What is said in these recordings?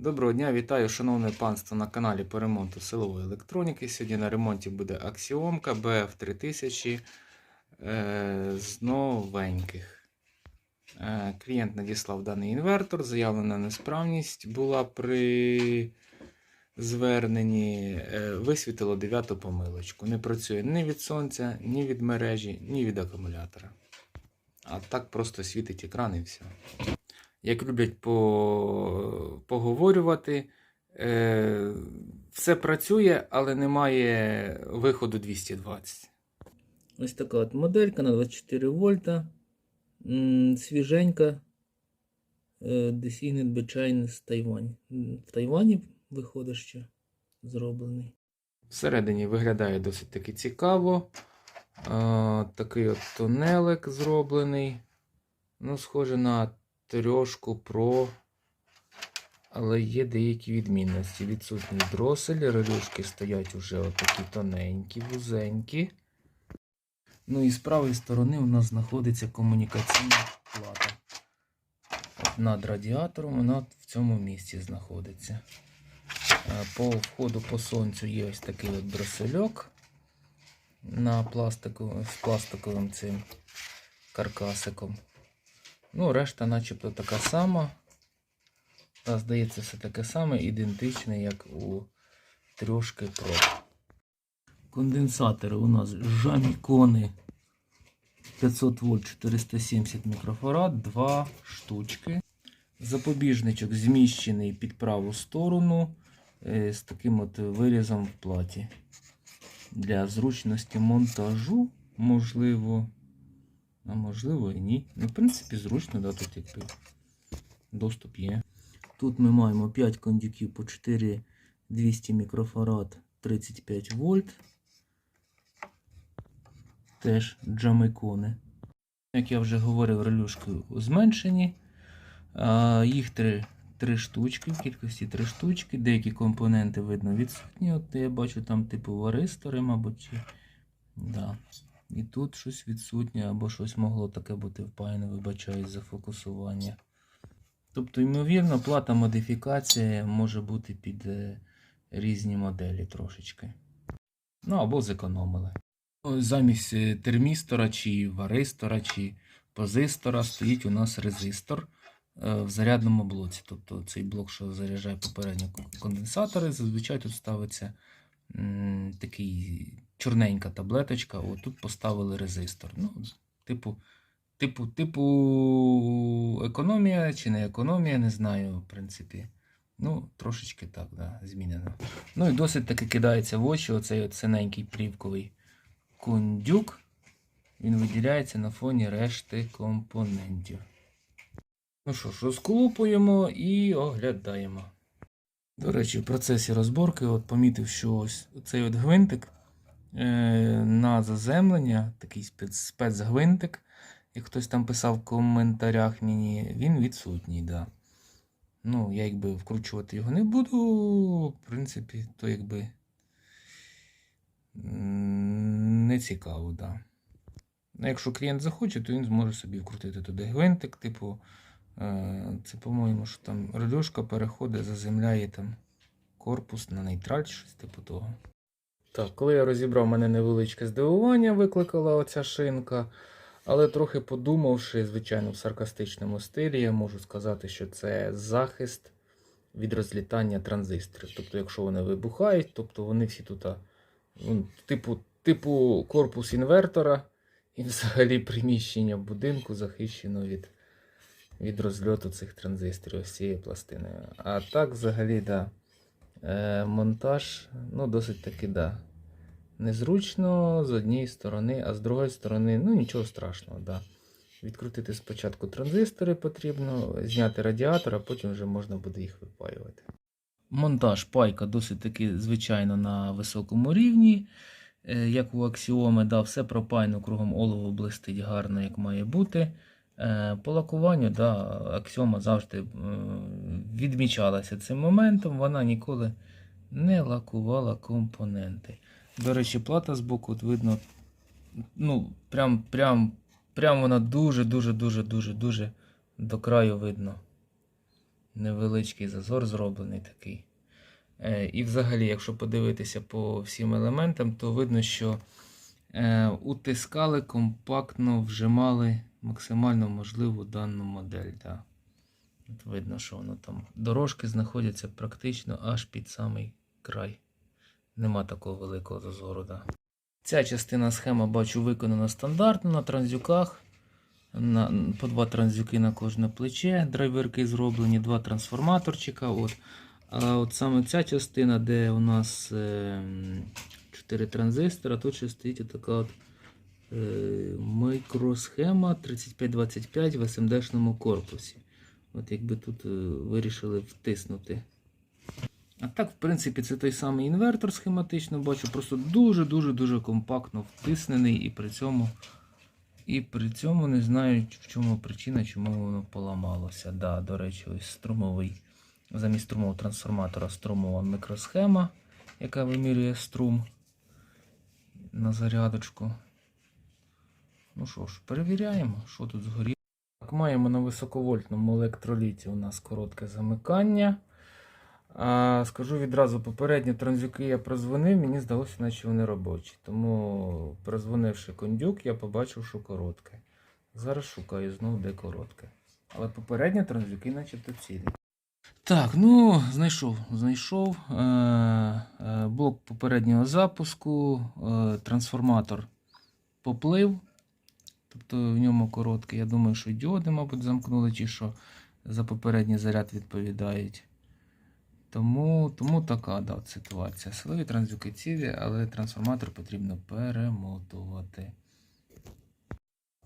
Доброго дня, вітаю, шановне панство на каналі по ремонту силової електроніки. Сьогодні на ремонті буде аксіомка BF3000 е, з новеньких. Е, клієнт надіслав даний інвертор. Заявлена несправність була при зверненні. Е, висвітило дев'яту помилочку. Не працює ні від сонця, ні від мережі, ні від акумулятора. А так просто світить екран і все як люблять по... поговорювати. Е... Все працює, але немає виходу 220. Ось така от моделька на 24 вольта. Свіженька. Е, Designet Bechine з Тайвань. В Тайвані виходить ще зроблений. Всередині виглядає досить таки цікаво. А, такий от тунелик зроблений. Ну, схоже на трьошку Pro. Але є деякі відмінності. Відсутній дросель, релюшки стоять уже отакі тоненькі, вузенькі. Ну і з правої сторони у нас знаходиться комунікаційна плата. Над радіатором вона в цьому місці знаходиться. Е, По входу по сонцю є ось такий от дросельок на пластику, з пластиковим цим каркасиком. Ну, решта начебто така сама. Та, здається, все таке саме, ідентичне, як у трьошки Pro. Конденсатори у нас Жамікони 500 вольт 470 мікрофарад, два штучки. Запобіжничок зміщений під праву сторону е, з таким от вирізом в платі. Для зручності монтажу, можливо. А можливо і ні. Ну, в принципі, зручно, да, тут якби доступ є. Тут ми маємо 5 кондюків по 4200 мікрофарад 35 вольт. Теж джамикони. Як я вже говорив, релюшки зменшені. Їх три, три штучки, в кількості три штучки. Деякі компоненти видно відсутні. От я бачу там типу варистори, мабуть. Чи... Да. І тут щось відсутнє, або щось могло таке бути впаяне, вибачаюсь за фокусування. Тобто, ймовірно, плата модифікація може бути під е, різні моделі трошечки. Ну або зекономили. Замість е, термістора, чи варистора, чи позистора стоїть у нас резистор е, в зарядному блоці. Тобто цей блок, що заряджає попередні конденсатори, зазвичай тут ставиться такий чорненька таблеточка. От тут поставили резистор. Ну, типу, типу, типу, економія чи не економія, не знаю, в принципі. Ну, трошечки так, да, змінено. Ну і досить таки кидається в очі оцей синенький плівковий кондюк. Він виділяється на фоні решти компонентів. Ну що ж, розколупуємо і оглядаємо. До речі, в процесі розборки от помітив, що ось цей от гвинтик е, на заземлення, такий спец, спецгвинтик, як хтось там писав в коментарях мені, він відсутній. Да. Ну, я якби вкручувати його не буду, в принципі, то якби не цікаво, да. Ну, якщо клієнт захоче, то він зможе собі вкрутити туди гвинтик, типу, е, це, по-моєму, що там релюшка переходить, заземляє там корпус на нейтраль, щось типу того. Так, коли я розібрав, мене невеличке здивування викликала оця шинка. Але трохи подумавши, звичайно, в саркастичному стилі, я можу сказати, що це захист від розлітання транзисторів. Тобто, якщо вони вибухають, тобто вони всі тут, ну, типу, типу корпус інвертора і взагалі приміщення будинку захищено від, від розльоту цих транзисторів ось цією пластиною. А так, взагалі, да, е, монтаж, ну, досить таки, да. Незручно з однієї сторони, а з другої сторони, ну нічого страшного, да. Відкрутити спочатку транзистори потрібно, зняти радіатор, а потім вже можна буде їх випаювати. Монтаж пайка досить таки, звичайно, на високому рівні. Е, Як у аксіоми, да, все пропаяно кругом олово блистить гарно, як має бути. Е, По лакуванню, да, аксіома завжди е, відмічалася цим моментом. Вона ніколи не лакувала компоненти. До речі, плата з боку от видно. Ну, прям, прям, прям вона дуже, дуже, дуже, дуже, дуже до краю видно. невеличкий зазор зроблений такий. Е, І взагалі, якщо подивитися по всім елементам, то видно, що е, утискали, компактно вжимали максимально можливу дану модель. Да. От видно, що воно там. Дорожки знаходяться практично аж під самий край. Нема такого великого зазору. Да. Ця частина схема бачу виконана стандартно на транзюках. На, по два транзюки на кожне плече, драйверки зроблені, два трансформаторчика. От. А от саме ця частина, де у нас е, 4 транзистора, тут ще стоїть така от е, мікросхема 3525 в SMD-шному корпусі. От якби тут е, вирішили втиснути. А так, в принципі, це той самий інвертор схематично бачу, просто дуже-дуже-дуже компактно втиснений і при цьому. І при цьому не знаю, в чому причина, чому воно поламалося. Да, до речі, ось струмовий. Замість струмового трансформатора струмова мікросхема, яка вимірює струм на зарядочку. Ну що ж, перевіряємо, що тут згоріло. Так, маємо на високовольтному електроліті у нас коротке замикання. Скажу відразу, попередні транзюки я прозвонив, мені здалося, наче вони робочі. Тому, прозвонивши кондюк, я побачив, що коротке. Зараз шукаю знову, де коротке. Але попередні транзюки, начебто цілі. Так, ну, знайшов. Знайшов е, е, блок попереднього запуску, е, трансформатор поплив. Тобто в ньому короткий. Я думаю, що діоди, мабуть, замкнули ті, що за попередній заряд відповідають. Тому, тому така да, ситуація. Силові транзюки цілі, але трансформатор потрібно перемотувати.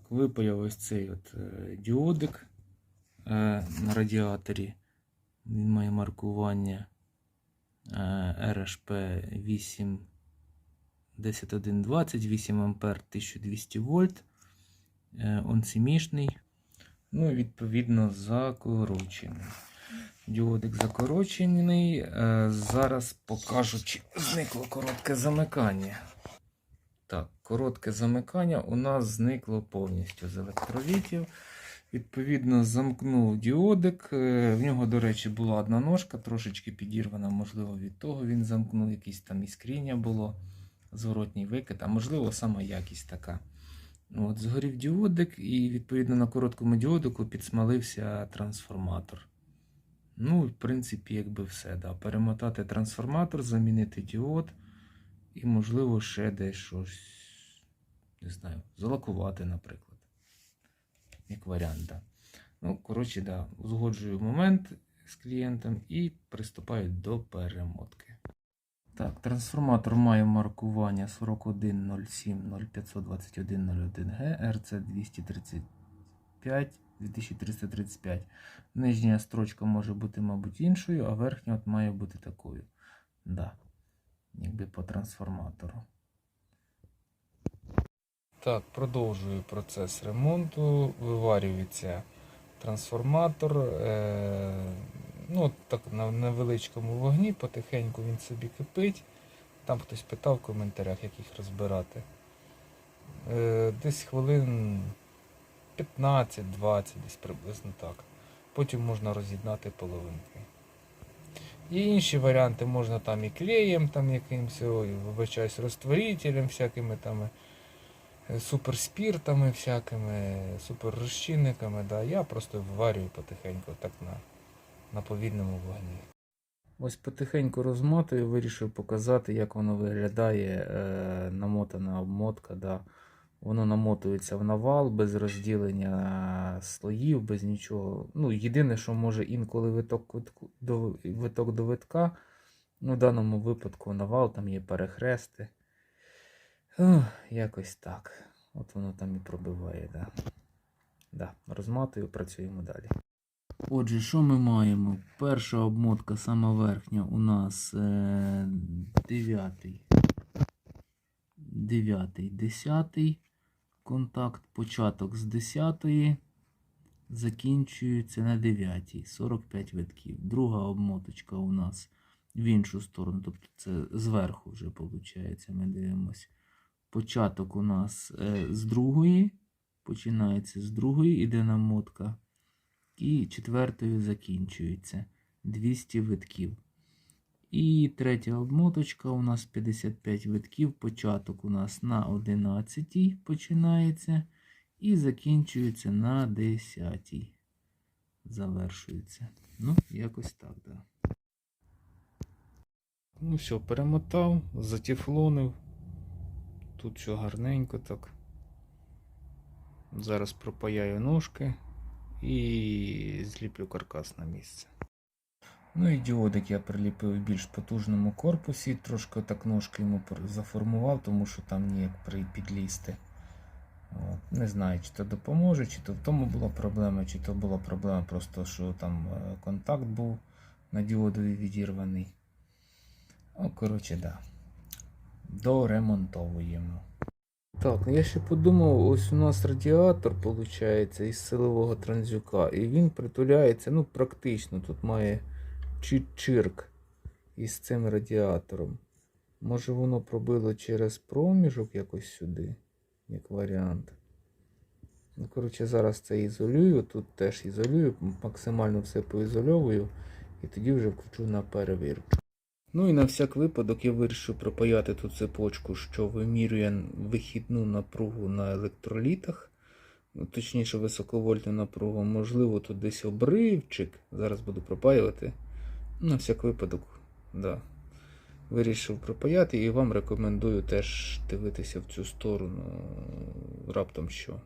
Випаяв ось цей от е, діодик е, на радіаторі. Він має маркування RHP 8 10120, 8 А 1200 вольт. Е, он сімішний. Ну, і відповідно, закорочений. Діодик закорочений. Е, Зараз покажу, чи зникло коротке замикання. Так, коротке замикання у нас зникло повністю з електролітів. Відповідно, замкнув діодик. Е, В нього, до речі, була одна ножка, трошечки підірвана, можливо, від того він замкнув, якісь там іскріння було, зворотній викид, а можливо, саме якість така. От, згорів діодик, і відповідно на короткому діодику підсмалився трансформатор. Ну, в принципі, якби все. Да. Перемотати трансформатор, замінити діод і, можливо, ще десь щось, не знаю, залакувати, наприклад. Як варіант, да. Ну, коротше, да, узгоджую момент з клієнтом і приступаю до перемотки. Так, трансформатор має маркування 4107052101G RC235 2335. Нижня строчка може бути, мабуть, іншою, а верхня от має бути такою. Да. Якби по трансформатору. Так, продовжую процес ремонту. Виварюється трансформатор. Е- ну, так, на невеличкому вогні, потихеньку він собі кипить. Там хтось питав в коментарях, як їх розбирати. Е- десь хвилин 15-20, десь приблизно так. Потім можна роз'єднати половинки. Є інші варіанти, можна там і клеєм, там якимось, вибачаюсь, розтворителем, всякими там е, суперспіртами, всякими, суперрозчинниками. Да. Я просто виварюю потихеньку так на, на повільному вогні. Ось потихеньку розмотую, вирішив показати, як воно виглядає е, намотана обмотка. Да. Воно намотується в навал без розділення слоїв, без нічого. Ну, єдине, що може інколи виток до, виток до витка. Ну, в даному випадку навал, там є перехрести. Ух, якось так. От воно там і пробиває, да. Да, розматую, працюємо далі. Отже, що ми маємо? Перша обмотка, сама верхня, у нас е, 9, 9, 10 контакт, початок з 10 закінчується на 9, 45 витків. Друга обмоточка у нас в іншу сторону, тобто це зверху вже виходить, ми дивимося. Початок у нас е, з другої, починається з другої, іде намотка і четвертою закінчується 200 витків. І третя обмоточка у нас 55 витків. Початок у нас на 11 починається і закінчується на 10. Завершується. Ну, якось так. Да. Ну все, перемотав, затіфлонив. Тут все гарненько так. Зараз пропаяю ножки і зліплю каркас на місце. Ну і діодик я приліпив в більш потужному корпусі, трошки так ножки йому заформував, тому що там ніяк підлізти. От. Не знаю, чи то допоможе, чи то в тому була проблема, чи то була проблема просто, що там е, контакт був на діодові відірваний. О, коротше, да. Доремонтовуємо. Так, ну я ще подумав, ось у нас радіатор, виходить, із силового транзюка, і він притуляється, ну, практично, тут має чи- чирк із цим радіатором. Може воно пробило через проміжок якось сюди, як варіант. Ну, коротше, зараз це ізолюю, тут теж ізолюю, максимально все поізольовую, і тоді вже включу на перевірку. Ну і на всяк випадок я вирішив пропаяти ту цепочку, що вимірює вихідну напругу на електролітах. Ну, точніше, високовольтну напругу. Можливо, тут десь обривчик. Зараз буду пропаювати. На всяк випадок, да. Вирішив пропаяти і вам рекомендую теж дивитися в цю сторону. Раптом що.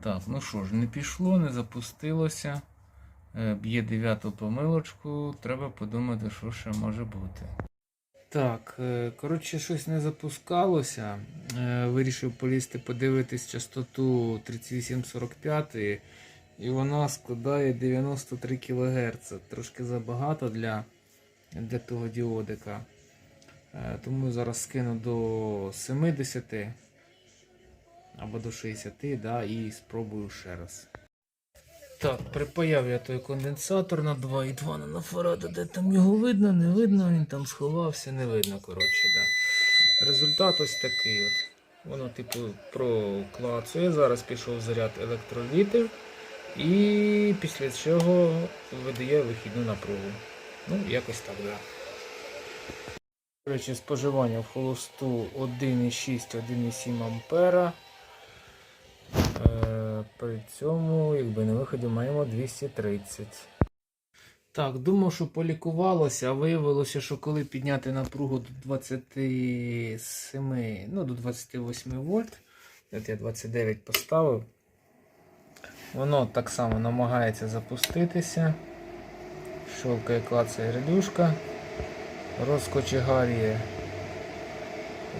Так, ну що ж, не пішло, не запустилося. Е, Б'є дев'яту помилочку, треба подумати, що ще може бути. Так, е, коротше, щось не запускалося. Е, Вирішив полізти подивитись частоту 3845, і вона складає 93 кГц. Трошки забагато для, для того діодика. Е, Тому зараз скину до 70 або до 60, да, і спробую ще раз. Так, припаяв я той конденсатор на 2,2 нанофарада, де там його видно, не видно, він там сховався, не видно, коротше, да. Результат ось такий от. Воно, типу, проклацує. Зараз пішов заряд електролітів і після чого видає вихідну напругу. Ну, якось так, да. До речі, споживання в холосту 1,6-1,7 ампера. Е, При цьому, якби на виході, маємо 230. Так, думав, що полікувалося, а виявилося, що коли підняти напругу до 27, ну до 28 вольт, от я 29 поставив, воно так само намагається запуститися. Щелкає клацає релюшка, розкочегарює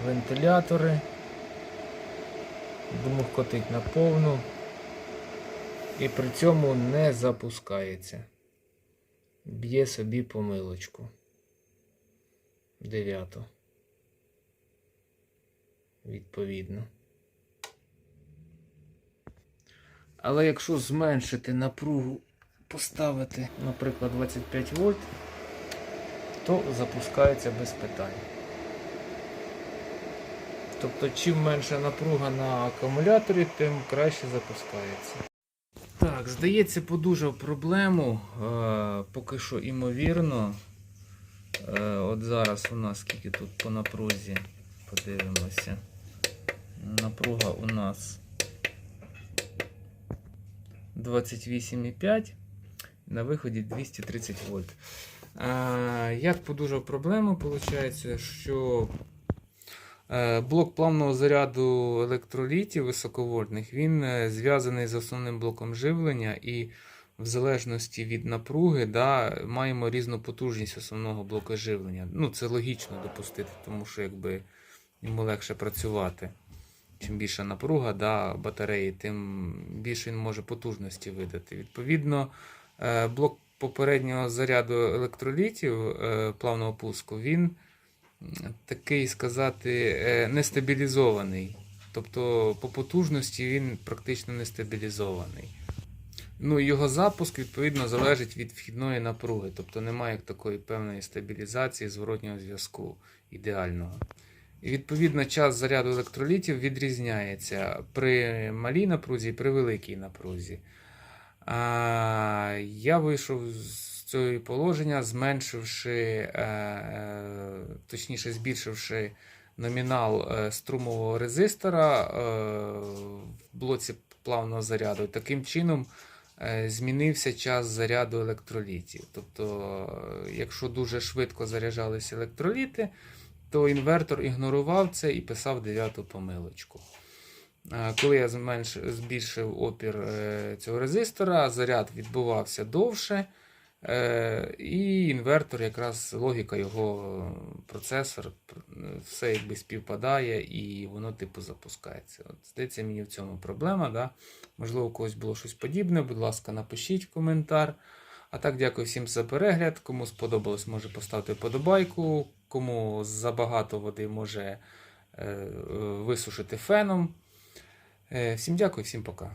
вентилятори. Думав котить на повну. І при цьому не запускається. Б'є собі помилочку. Дев'яту. Відповідно. Але якщо зменшити напругу, поставити, наприклад, 25 вольт, то запускається без питань. Тобто, чим менша напруга на акумуляторі, тим краще запускається. Так, здається, подужав проблему. Е, поки що імовірно. Е, от зараз у нас скільки тут по напрузі. Подивимося. Напруга у нас 28,5. На виході 230 вольт. Як подужав проблему, виходить, що Е, Блок плавного заряду електролітів високовольтних він е, зв'язаний з основним блоком живлення, і в залежності від напруги да, маємо різну потужність основного блоку живлення. Ну, Це логічно допустити, тому що якби йому легше працювати. Чим більша напруга да, батареї, тим більше він може потужності видати. Відповідно, е, блок попереднього заряду електролітів е, плавного пуску він такий сказати е, нестабілізований. Тобто по потужності він практично нестабілізований. Ну, його запуск відповідно залежить від вхідної напруги, тобто немає такої певної стабілізації зворотнього зв'язку ідеального. І відповідно час заряду електролітів відрізняється при малій напрузі і при великій напрузі. Я вийшов з цього положення, зменшивши, е, е, точніше, збільшивши номінал е, струмового резистора в блоці плавного заряду. Таким чином змінився час заряду електролітів. Тобто, якщо дуже швидко заряджалися електроліти, то інвертор ігнорував це і писав дев'яту помилочку. Коли я зменш... збільшив опір е, цього резистора, заряд відбувався довше, е, і інвертор, якраз логіка його процесор, все якби співпадає і воно типу запускається. От, здається, мені в цьому проблема. Да? Можливо, у когось було щось подібне. Будь ласка, напишіть коментар. А так, дякую всім за перегляд. Кому сподобалось, може поставити вподобайку. Кому забагато води може е, е, висушити феном. Е, Всім дякую, всім пока.